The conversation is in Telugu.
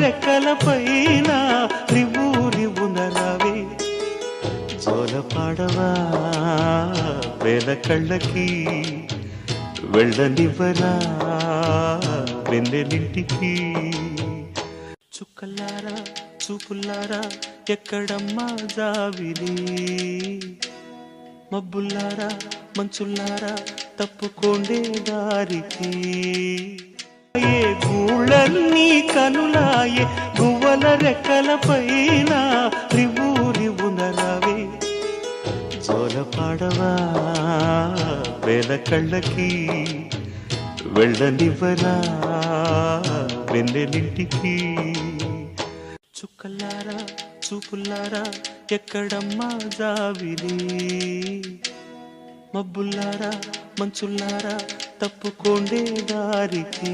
రెక్కల పైన రివ్వు రివ్వున రావే జోల పాడవా వేల కళ్ళకి వెళ్ళనివ్వరా వెన్నెలింటికి. చుక్కలారా చూపుల్లారా ఎక్కడమ్మా జావిలి. మబ్బుల్లారా మంచుల్లారా తప్పుకోండే దారికి. గూళ్ళన్నీ కనులాయే గువ్వల రెక్కల పైన రివ్వు రివ్వున రావే జోల పాడవా వేల కళ్ళకి వెళ్ళనివ్వరా వెన్నెలింటికి చుక్కలారా చూపుల్లారా ఎక్కడమ్మా జావిలి? మబ్బుల్లారా మంచుల్లారా తప్పుకోండే దారికి.